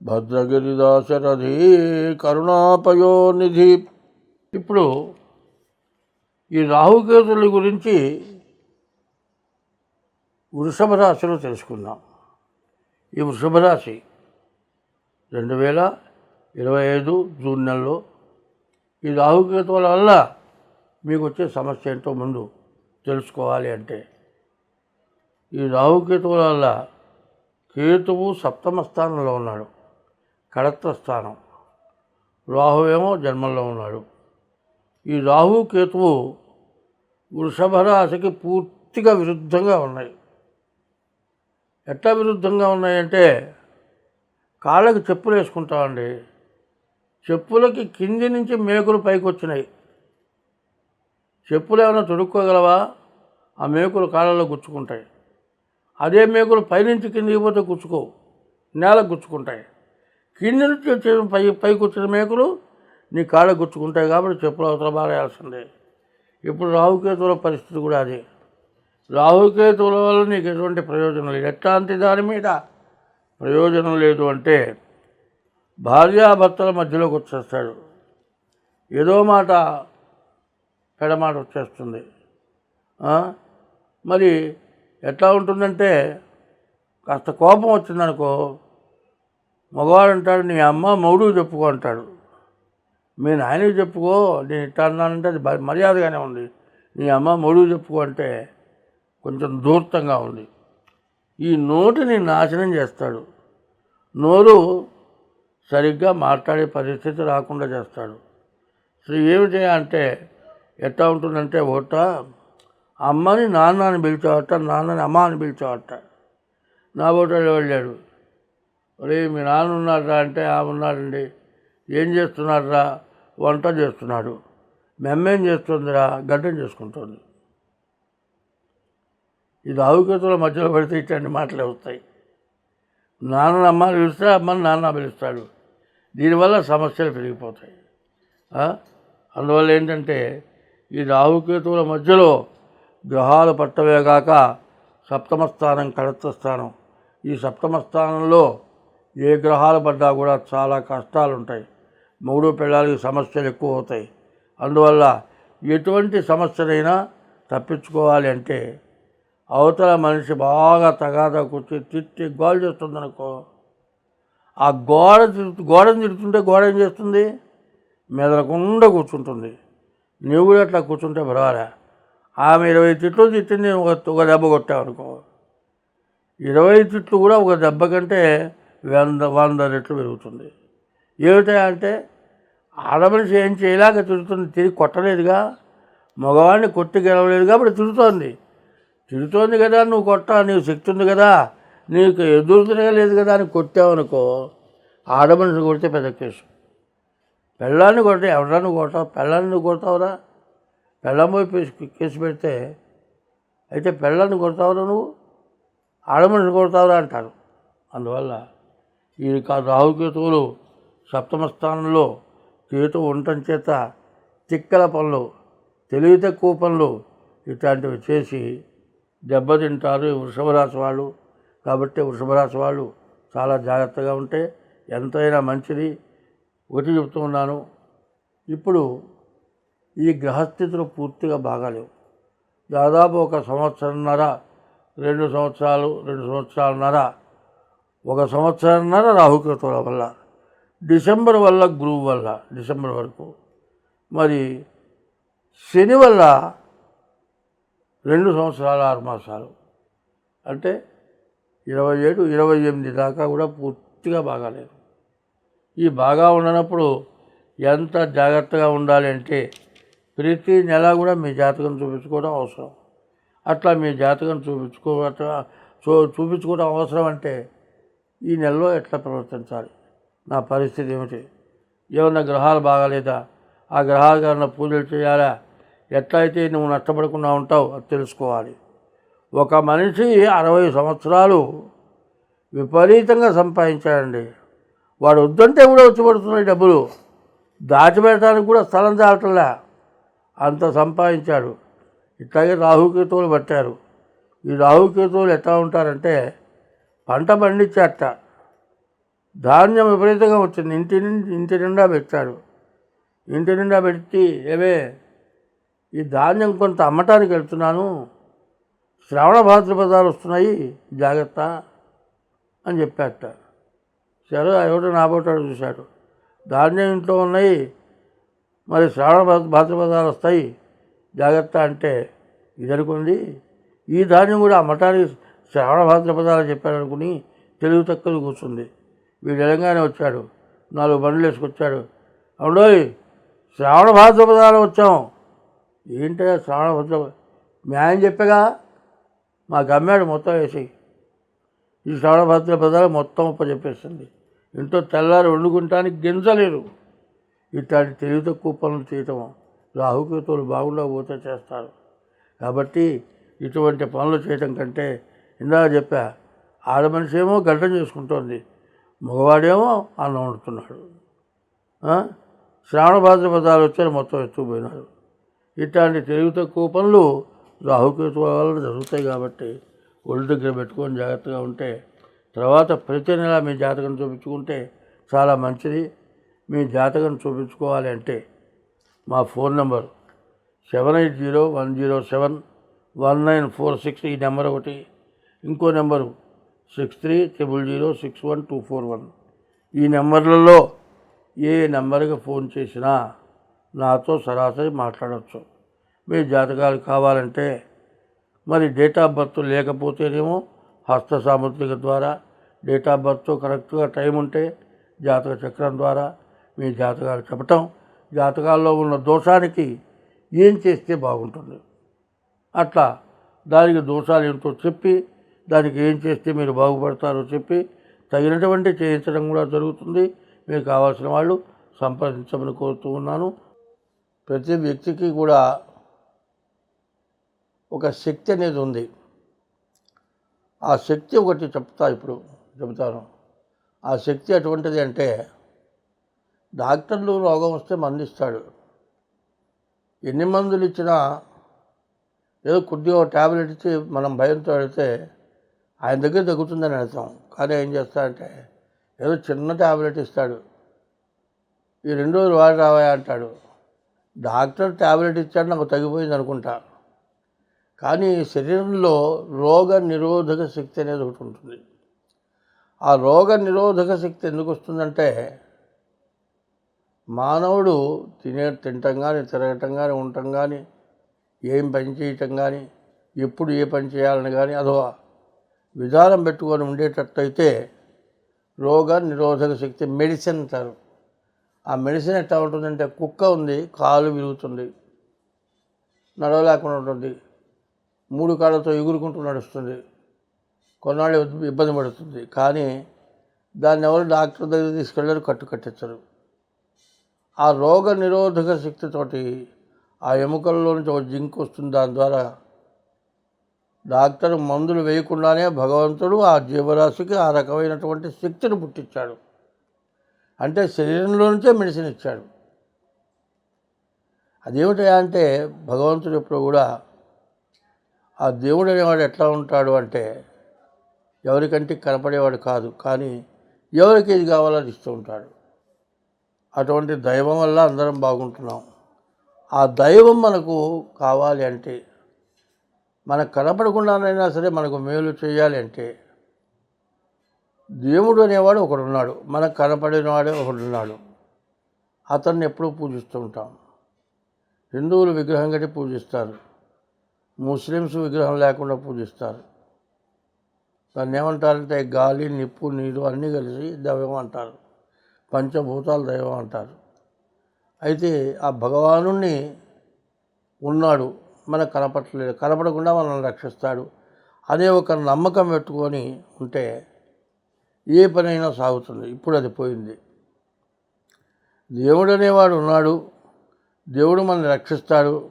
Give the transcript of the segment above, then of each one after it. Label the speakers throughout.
Speaker 1: భద్రగిరిదాశరథి కరుణాపయోనిధి. ఇప్పుడు ఈ రాహుకేతుల గురించి వృషభ రాశిలో తెలుసుకుందాం. ఈ వృషభ రాశి రెండు వేల ఇరవై ఐదు జూన్ నెలలో ఈ రాహుకేతువుల వల్ల మీకు వచ్చే సమస్య ఏంటో ముందు తెలుసుకోవాలి అంటే ఈ రాహుకేతువుల వల్ల కేతువు సప్తమ స్థానంలో ఉన్నాడు. కడత్వ స్థానం రాహువేమో జన్మంలో ఉన్నాడు. ఈ రాహు కేతువు వృషభ రాశికి పూర్తిగా విరుద్ధంగా ఉన్నాయి. ఎట్లా విరుద్ధంగా ఉన్నాయంటే కాళ్ళకి చెప్పులు వేసుకుంటామండి. చెప్పులకి కింది నుంచి మేకులు పైకి వచ్చినాయి చెప్పులు ఏమైనా తొడుక్కోగలవా? ఆ మేకులు కాళ్ళలో గుచ్చుకుంటాయి. అదే మేకులు పైనుంచి కిందికి పోతే గుచ్చుకోవు. నేలకు గుచ్చుకుంటాయి. కింద నుంచి వచ్చే పై పైకి వచ్చిన మేకులు నీ కాళ్ళ గుచ్చుకుంటాయి కాబట్టి చెప్పులు అవతల బారేయాల్సిందే ఇప్పుడు రాహుకేతువుల పరిస్థితి కూడా అదే. రాహుకేతువుల వల్ల నీకు ఎటువంటి ప్రయోజనం లేదు. ఎట్లాంటి దాని మీద ప్రయోజనం లేదు అంటే భార్యాభర్తల మధ్యలోకి వచ్చేస్తాడు. ఏదో మాట పెడమాట వచ్చేస్తుంది. మరి ఎట్లా ఉంటుందంటే కాస్త కోపం వచ్చిందనుకో మగవాడు అంటాడు నీ అమ్మ మౌడు చెప్పుకో అంటాడు. మీ నాయనకి చెప్పుకో నేను ఇట్లా అన్నానంటే అది మర్యాదగానే ఉంది. నీ అమ్మ మౌడు చెప్పుకో అంటే కొంచెం దూర్తంగా ఉంది. ఈ నోటిని నాశనం చేస్తాడు. నోరు సరిగ్గా మాట్లాడే పరిస్థితి రాకుండా చేస్తాడు. శ్రీ ఏమిటి అంటే ఎట్లా ఉంటుందంటే ఒకట అమ్మని నాన్న అని పిలిచావట నాన్నని అమ్మ అని పిలిచేవాట. నా ఓటలో వెళ్ళాడు. ఒరే మీ నాన్న ఉన్నారా అంటే ఆ ఉన్నాడండి. ఏం చేస్తున్నారా వంట చేస్తున్నాడు. మెమ్మేం చేస్తుందిరా? గడ్డం చేసుకుంటుంది. ఇది ఆవుకతుల మధ్యలో పెడితే ఇట్లాంటి మాటలే వస్తాయి. నాన్న అమ్మ పిలుస్తే అమ్మని నాన్న పిలుస్తాడు. దీనివల్ల సమస్యలు పెరిగిపోతాయి. అందువల్ల ఏంటంటే ఈ రాహుకేతువుల మధ్యలో గ్రహాలు పట్టవే కాక సప్తమ స్థానం కడత్వ స్థానం. ఈ సప్తమ స్థానంలో ఏ గ్రహాలు పడ్డా కూడా చాలా కష్టాలు ఉంటాయి మూడు పిల్లలకి సమస్యలు ఎక్కువ అవుతాయి అందువల్ల ఎటువంటి సమస్యనైనా తప్పించుకోవాలి అంటే అవతల మనిషి బాగా తగాదా కూర్చి తిట్టి గోల్ చేస్తుందనుకో ఆ గోడ గోడని గోడను గోడ ఏం చేస్తుంది? మెదలకుండా కూర్చుంటుంది. నువ్వు కూడా అట్లా కూర్చుంటే పర్వాలే. ఆమె ఇరవై తిట్లు తిట్టింది ఒక ఒక దెబ్బ కొట్టావనుకో ఇరవై తిట్లు కూడా ఒక దెబ్బ కంటే వంద వంద రెట్లు పెరుగుతుంది. ఏమిటా అంటే ఆడమనిషి ఏం చేయలేక తిరుగుతుంది తిరిగి కొట్టలేదుగా. మగవాడిని కొట్టి గెలవలేదు కాబట్టి తిరుగుతోంది. తిరుగుతోంది కదా నువ్వు కొట్ట నీకు శక్తి ఉంది కదా నీకు ఎదురు తిరగలేదు కదా అని కొట్టావనుకో ఆడమనిషిని కొడితే పెద్ద కేసు. పెళ్ళాన్ని కొడితే ఎవరన్నా కొడతావు పెళ్ళాన్ని నువ్వు కొడతావురా? పెళ్ళం పోయి కేసు- కేసు పెడితే అయితే పెళ్ళాన్ని కొడతావురా నువ్వు? ఆడమనిషిని కొడతావురా అంటారు. అందువల్ల ఈ రాహుకేతువులు సప్తమ స్థానంలో కేతు ఉండటం చేత తిక్కల పనులు తెలివి తక్కువ పనులు ఇట్లాంటివి చేసి దెబ్బతింటారు వృషభరాశి వాళ్ళు. కాబట్టి వృషభరాశి వాళ్ళు చాలా జాగ్రత్తగా ఉంటే ఎంతైనా మంచిది. ఒకటి చెప్తూ ఉన్నాను ఇప్పుడు ఈ గ్రహస్థితులు పూర్తిగా బాగాలేవు. దాదాపు ఒక సంవత్సరంన్నర రెండు సంవత్సరాలు రెండు సంవత్సరాలన్నర ఒక సంవత్సరంన్నర రాహుకేతుల వల్ల డిసెంబర్ వల్ల గురువు వల్ల డిసెంబర్ వరకు. మరి శని వల్ల రెండు సంవత్సరాలు ఆరు మాసాలు. అంటే ఇరవై ఏడు ఇరవై ఎనిమిది దాకా కూడా పూర్తిగా బాగాలేదు. ఈ బాగా ఉండనప్పుడు ఎంత జాగ్రత్తగా ఉండాలి అంటే ప్రతి నెల కూడా మీ జాతకం చూపించుకోవడం అవసరం. అట్లా మీ జాతకం చూపించుకోవటం చూ చూపించుకోవడం అవసరం అంటే ఈ నెలలో ఎట్లా ప్రవర్తించాలి? నా పరిస్థితి ఏమిటి? ఏమన్నా గ్రహాలు బాగాలేదా? ఆ గ్రహాలు ఏమన్నా పూజలు చేయాలా? ఎట్లా అయితే నువ్వు నష్టపడకుండా ఉంటావు అది తెలుసుకోవాలి. ఒక మనిషి అరవై సంవత్సరాలు విపరీతంగా సంపాదించాడండి. వాడు వద్దంటే కూడా వచ్చిపడుతున్నాయి డబ్బులు. దాచిపెట్టడానికి కూడా స్థలం దాటలే అంత సంపాదించాడు. ఇట్లాగే రాహుకేతువులు పట్టారు. ఈ రాహుకేతువులు ఎట్లా ఉంటారంటే పంట పండించేట. ధాన్యం విపరీతంగా వచ్చింది. ఇంటి నుండి ఇంటి నిండా పెట్టాడు ఇంటి నిండా పెట్టి ఏవే ఈ ధాన్యం కొంత అమ్మటానికి వెళ్తున్నాను. శ్రవణ భాద్రపదాలు వస్తున్నాయి. జాగ్రత్త అని చెప్పాట సరే ఎవడో నాబోటాడు చూశాడు. ధాన్యం ఇంట్లో ఉన్నాయి. మరి శ్రావణ భాద్రపదాలు వస్తాయి. జాగ్రత్త అంటే ఇది అనుకుంది ఈ ధాన్యం కూడా అమ్మటానికి శ్రావణ భాద్రపదాలు చెప్పాడనుకుని తెలుగు తక్కువ కూర్చుంది. వీడు తెలంగాణ వచ్చాడు. నాలుగు బండ్లు వేసుకొచ్చాడు. అవునోయ్ శ్రావణ భాద్రపదాలు వచ్చాం. ఏంటో శ్రావణ భద్ర న్యాయం చెప్పగా? మాకు అమ్మాడు మొత్తం వేసి ఈ శ్రావణ భద్ర పదాలు మొత్తం ఉప్ప చెప్పేస్తుంది ఇంట్లో తెల్లారి వండుకుంటానికి గింజలేరు ఇట్లాంటి తెలివి తక్కువ పనులు చేయటం రాహుకేతువులు బాగుండకపోతే చేస్తారు. కాబట్టి ఇటువంటి పనులు చేయటం కంటే ఇందాక చెప్పా ఆడ మనిషి ఏమో గడ్డం చేసుకుంటోంది మగవాడేమో అన్నం వండుతున్నాడు. శ్రావణ భాద్రపదాలు వచ్చారు మొత్తం ఎత్తుకుపోయినారు. ఇట్లాంటి తెలివి తక్కువ పనులు రాహుకేతు వల్ల జరుగుతాయి కాబట్టి ఒళ్ళు దగ్గర పెట్టుకొని జాగ్రత్తగా ఉంటే తర్వాత ప్రతి నెల మీ జాతకం చూపించుకుంటే చాలా మంచిది. మీ జాతకం చూపించుకోవాలి అంటే మా phone number seven eight zero one zero seven one nine four six ఈ నెంబర్ ఒకటి. ఇంకో number six three triple zero six one two four one. ఈ నెంబర్లలో ఏ నెంబర్కి ఫోన్ చేసినా నాతో సరాసరి మాట్లాడవచ్చు మీ జాతకాలు కావాలంటే మరి డేట్ ఆఫ్ బర్త్ లేకపోతేనేమో హస్త సాముద్రిక ద్వారా డేట్ ఆఫ్ బర్త్ కరెక్ట్గా టైం ఉంటే జాతక చక్రం ద్వారా మీ జాతకాలు చెప్పటం జాతకాల్లో ఉన్న దోషానికి ఏం చేస్తే బాగుంటుంది? అట్లా దానికి దోషాలు ఏంటో చెప్పి దానికి ఏం చేస్తే మీరు బాగుపడతారో చెప్పి తగినటువంటి చేయించడం కూడా జరుగుతుంది. మీకు కావాల్సిన వాళ్ళు సంప్రదించమని కోరుతూ ఉన్నాను. ప్రతి వ్యక్తికి కూడా ఒక శక్తి అనేది ఉంది. ఆ శక్తి ఒకటి చెప్తా ఇప్పుడు చెబుతాను. ఆ శక్తి అటువంటిది అంటే డాక్టర్లు రోగం వస్తే మందిస్తాడు. ఎన్ని మందులు ఇచ్చినా ఏదో కొద్దిగా ట్యాబ్లెట్ ఇచ్చి మనం భయంతో వెళితే ఆయన దగ్గర తగ్గుతుందని అర్థం. కానీ ఏం చేస్తాడంటే ఏదో చిన్న ట్యాబ్లెట్ ఇస్తాడు. ఈ రెండు రోజులు వాడు రావాయా అంటాడు. డాక్టర్ ట్యాబ్లెట్ ఇచ్చాడు నాకు తగ్గిపోయింది అనుకుంటా. కానీ శరీరంలో రోగ నిరోధక శక్తి అనేది ఒకటి ఉంటుంది. ఆ రోగ నిరోధక శక్తి ఎందుకు వస్తుందంటే మానవుడు తినే తినటం కానీ తిరగటం కానీ ఉండటం కానీ ఏం పని చేయటం కానీ ఎప్పుడు ఏ పని చేయాలని కానీ అథవా విధానం పెట్టుకొని ఉండేటట్టయితే రోగ నిరోధక శక్తి మెడిసిన్ అంటారు. ఆ మెడిసిన్ ఎట్లా ఉంటుందంటే కుక్క ఉంది కాలు విరుగుతుంది నడవలేకుండా ఉంటుంది మూడు కాళ్ళతో ఎగురుకుంటూ నడుస్తుంది కొన్నాళ్ళు ఇబ్బంది పడుతుంది. కానీ దాన్ని ఎవరు డాక్టర్ దగ్గర తీసుకెళ్ళారు కట్టు కట్టించరు. ఆ రోగ నిరోధక శక్తితోటి ఆ ఎముకల్లో నుంచి ఒక జింక్ వస్తుంది దాని ద్వారా డాక్టర్ మందులు వేయకుండానే భగవంతుడు ఆ జీవరాశికి ఆ రకమైనటువంటి శక్తిని పుట్టించాడు. అంటే శరీరంలో నుంచే మెడిసిన్ ఇచ్చాడు. అదేమిటా అంటే భగవంతుడు ఎప్పుడు కూడా ఆ దేవుడు అనేవాడు ఎట్లా ఉంటాడు అంటే ఎవరికంటే కనపడేవాడు కాదు కానీ ఎవరికి ఏది కావాలో ఇస్తూ ఉంటాడు. అటువంటి దైవం వల్ల అందరం బాగుంటున్నాం. ఆ దైవం మనకు కావాలి అంటే మనకు కనపడకుండానైనా సరే మనకు మేలు చేయాలి అంటే దేవుడు అనేవాడు ఒకడున్నాడు. మనకు కనపడినవాడే ఒకడున్నాడు. అతన్ని ఎప్పుడూ పూజిస్తూ ఉంటాం. హిందువులు విగ్రహం కట్టి పూజిస్తారు. ముస్లిమ్స్ విగ్రహం లేకుండా పూజిస్తారు. దాన్ని ఏమంటారంటే గాలి నిప్పు నీరు అన్నీ కలిసి దైవం అంటారు. పంచభూతాలు దైవం అంటారు. అయితే ఆ భగవాను ఉన్నాడు. మనకు కనపడలేదు కనపడకుండా మనల్ని రక్షిస్తాడు. అనే ఒక నమ్మకం పెట్టుకొని ఉంటే ఏ పనైనా సాగుతుంది. ఇప్పుడు అది పోయింది. దేవుడు అనేవాడు ఉన్నాడు. దేవుడు మనల్ని రక్షిస్తాడు.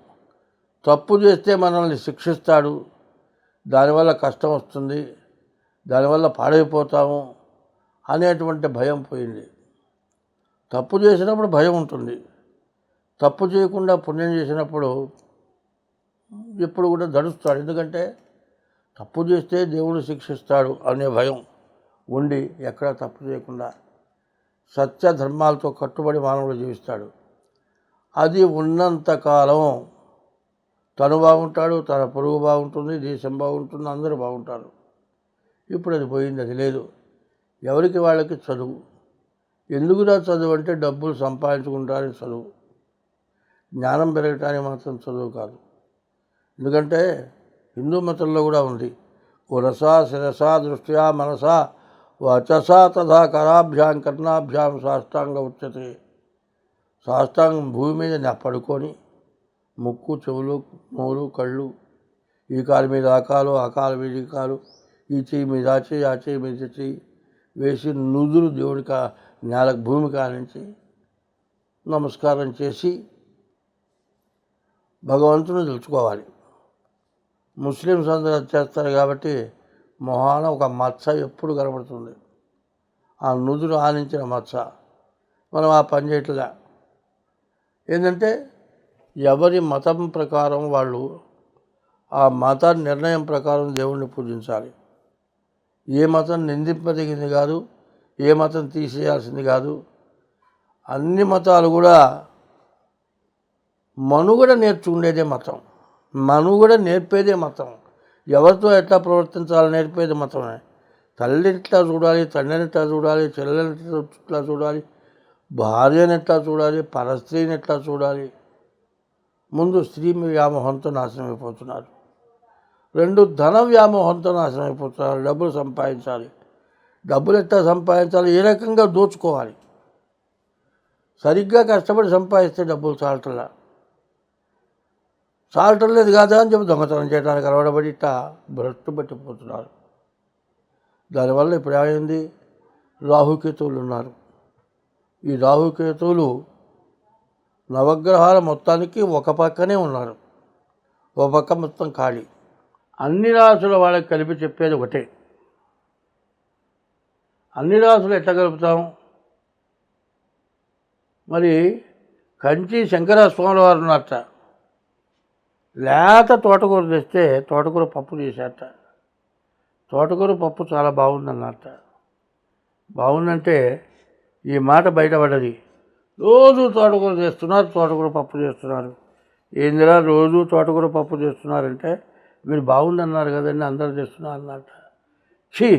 Speaker 1: తప్పు చేస్తే మనల్ని శిక్షిస్తాడు. దానివల్ల కష్టం వస్తుంది. దానివల్ల పాడైపోతాము అనేటువంటి భయం పోయింది. తప్పు చేసినప్పుడు భయం ఉంటుంది. తప్పు చేయకుండా పుణ్యం చేసినప్పుడు ఎప్పుడు కూడా ధరుస్తాడు ఎందుకంటే తప్పు చేస్తే దేవుడు శిక్షిస్తాడు అనే భయం ఉండి ఎక్కడ తప్పు చేయకుండా సత్య ధర్మాలతో కట్టుబడి మానవుడు జీవిస్తాడు. అది ఉన్నంతకాలం తను బాగుంటాడు తన పొరుగు బాగుంటుంది దేశం బాగుంటుంది అందరూ బాగుంటారు. ఇప్పుడు అది పోయింది అది లేదు. ఎవరికి వాళ్ళకి చదువు? ఎందుకురా చదువు అంటే డబ్బులు సంపాదించుకుంటారని చదువు. జ్ఞానం పెరగటానికి మాత్రం చదువు కాదు. ఎందుకంటే హిందూ మతంలో కూడా ఉంది. ఉరసా శిరస దృష్ట్యా మనస వచస తథా కరాభ్యాం కర్ణాభ్యాం సాష్టాంగ ఉచ్యతే. సాష్టాంగం భూమి మీద పడుకొని ముక్కు చెవులు నోరు కళ్ళు ఈ కాలు మీద ఆ కాలు ఆ కాలు మీద ఈ కాలు ఈ మీద ఆ చేయి ఆ చేయి మీద చేయి వేసి నుదురు దేవుడి కా నేల భూమి కానించి నమస్కారం చేసి భగవంతుని తెలుసుకోవాలి. ముస్లిమ్స్ అందరూ చేస్తారు కాబట్టి మొహాన ఒక మచ్చ ఎప్పుడు కనబడుతుంది. ఆ నుదురు ఆనించిన మచ్చ. మనం ఆ పని చేయట్లే ఏంటంటే ఎవరి మతం ప్రకారం వాళ్ళు ఆ మత నిర్ణయం ప్రకారం దేవుణ్ణి పూజించాలి. ఏ మతం నిందింపదగింది కాదు ఏ మతం తీసేయాల్సింది కాదు. అన్ని మతాలు కూడా మనుగడ నేర్చుకునేదే మతం. మనం కూడా నేర్పేదే మతం. ఎవరితో ఎట్లా ప్రవర్తించాలో నేర్పేది మతమే. తల్లిని ఎట్లా చూడాలి తండ్రిని ఎట్లా చూడాలి చెల్లెని ఎట్లా చూడాలి భార్యని ఎట్లా చూడాలి పరస్త్రీని ఎట్లా చూడాలి. ముందు స్త్రీ వ్యామోహంతో నాశనం అయిపోతున్నారు. రెండు ధన వ్యామోహంతో నాశనం అయిపోతున్నారు. డబ్బులు సంపాదించాలి. డబ్బులు ఎట్లా సంపాదించాలి? ఏ రకంగా దోచుకోవాలి? సరిగ్గా కష్టపడి సంపాదిస్తే డబ్బులు చాలటలా? చాలటం లేదు కాదా అని చెప్పి దొంగతనం చేయడానికి అలవాడబడి ఇట్టా భ్రష్టు పట్టిపోతున్నారు. దానివల్ల ఇప్పుడు ఏమైంది? రాహుకేతువులు ఉన్నారు. ఈ రాహుకేతువులు నవగ్రహాల మొత్తానికి ఒక పక్కనే ఉన్నారు. ఒక పక్క మొత్తం ఖాళీ. అన్ని రాసుల వాళ్ళకి కలిపి చెప్పేది ఒకటే. అన్ని రాసులు ఎట్లా కలుపుతాం? మరి కంచి శంకర స్వామి వారు ఉన్నారట. లేత తోటకూర తెస్తే తోటకూర పప్పు చేశారట తోటకూర పప్పు చాలా బాగుందన్నట బాగుందంటే ఈ మాట బయటపడది. రోజు తోటకూర చేస్తున్నారు తోటకూర పప్పు చేస్తున్నారు. ఏందిరా రోజు తోటకూర పప్పు చేస్తున్నారంటే మీరు బాగుందన్నారు కదండి అందరు చేస్తున్నారు అన్నట ఛీ!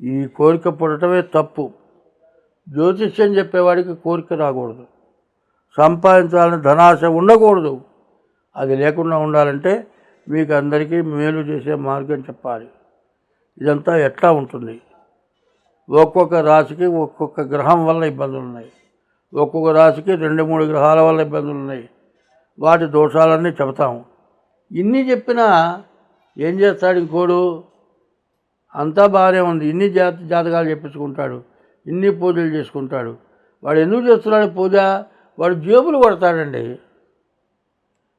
Speaker 1: ఈ కోరిక పుడటమే తప్పు. జ్యోతిష్యం చెప్పేవాడికి కోరిక రాకూడదు. సంపాదించాలని ధనాశ ఉండకూడదు. అది లేకుండా ఉండాలంటే మీకు అందరికీ మేలు చేసే మార్గం చెప్పాలి. ఇదంతా ఎట్లా ఉంటుంది? ఒక్కొక్క రాశికి ఒక్కొక్క గ్రహం వల్ల ఇబ్బందులు ఉన్నాయి. ఒక్కొక్క రాశికి రెండు మూడు గ్రహాల వల్ల ఇబ్బందులు ఉన్నాయి. వాటి దోషాలన్నీ చెబుతాము ఇన్ని చెప్పినా ఏం చేస్తాడు ఇంకోడు? అంతా బాగానే ఉంది. ఇన్ని జాత జాతకాలు చెప్పించుకుంటాడు ఇన్ని పూజలు చేసుకుంటాడు. వాడు ఎందుకు చేస్తున్నాడు పూజ? వాడు జేబులు కొడతాడండి.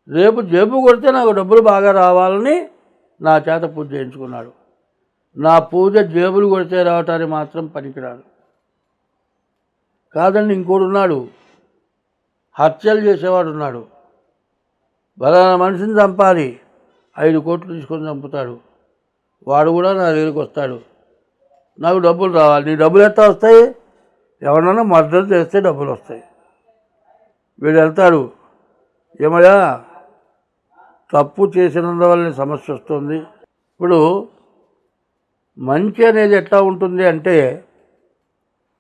Speaker 1: రేపు జేబు కొడితే నాకు డబ్బులు బాగా రావాలని నా చేత పూజ చేయించుకున్నాడు. నా పూజ జేబులు కొడితే రావటానికి మాత్రం పనికిరాదు. కాదండి ఇంకోడు ఉన్నాడు. హత్యలు చేసేవాడు ఉన్నాడు. బలానా మనిషిని చంపాలి. ఐదు కోట్లు తీసుకొని చంపుతాడు. వాడు కూడా నా దగ్గరికి వస్తాడు. నాకు డబ్బులు రావాలి. నీ డబ్బులు ఎట్లా వస్తాయి? ఎవరినైనా మద్దతు చేస్తే డబ్బులు వస్తాయి. వీడు వెళ్తాడు. ఏమయ్యా? తప్పు చేసినందువల్ల సమస్య వస్తుంది. ఇప్పుడు మంచి అనేది ఎట్లా ఉంటుంది అంటే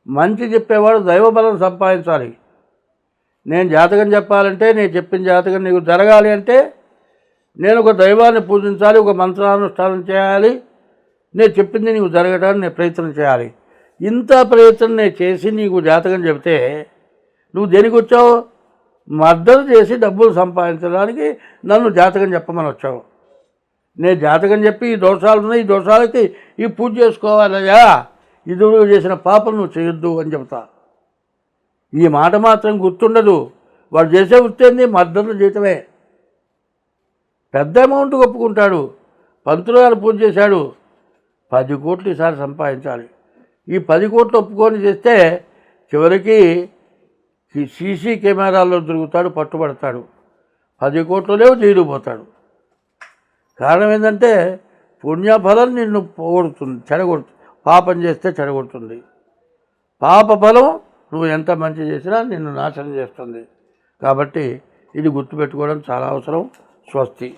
Speaker 1: మంచి చెప్పేవాడు దైవబలం సంపాదించాలి. నేను జాతకం చెప్పాలంటే నేను చెప్పిన జాతకం నీకు జరగాలి అంటే నేను ఒక దైవాన్ని పూజించాలి ఒక మంత్రానుష్ఠానం చేయాలి నేను చెప్పింది నీకు జరగడానికి నేను ప్రయత్నం చేయాలి. ఇంత ప్రయత్నం నేను చేసి నీకు జాతకం చెబితే నువ్వు దేనికి వచ్చావు? మద్దతు చేసి డబ్బులు సంపాదించడానికి నన్ను జాతకం చెప్పమని వచ్చావు. నేను జాతకం చెప్పి ఈ దోషాలు ఉన్నాయి ఈ దోషాలకి ఈ పూజ చేసుకోవాలయ్యా. ఇది చేసిన పాపం నువ్వు చేయొద్దు అని చెబుతా. ఈ మాట మాత్రం గుర్తుండదు. వాడు చేసే వృత్తి మద్దతు జీతమే. పెద్ద అమౌంట్ ఒప్పుకుంటాడు. పంతులు గారు పూజ చేశాడు. పది కోట్లు ఈసారి సంపాదించాలి. ఈ పది కోట్లు ఒప్పుకొని చేస్తే చివరికి సీసీ కెమెరాల్లో దొరుకుతాడు పట్టుబడతాడు. పది కోట్లు తీరిపోతాడు జైలు పోతాడు. కారణం ఏంటంటే పుణ్యఫలం నిన్ను పోగొడుతుంది చెడగొడుతుంది పాపం చేస్తే చెడగొడుతుంది. పాప ఫలం నువ్వు ఎంత మంచి చేసినా నిన్ను నాశనం చేస్తుంది. కాబట్టి ఇది గుర్తుపెట్టుకోవడం చాలా అవసరం. స్వస్తి.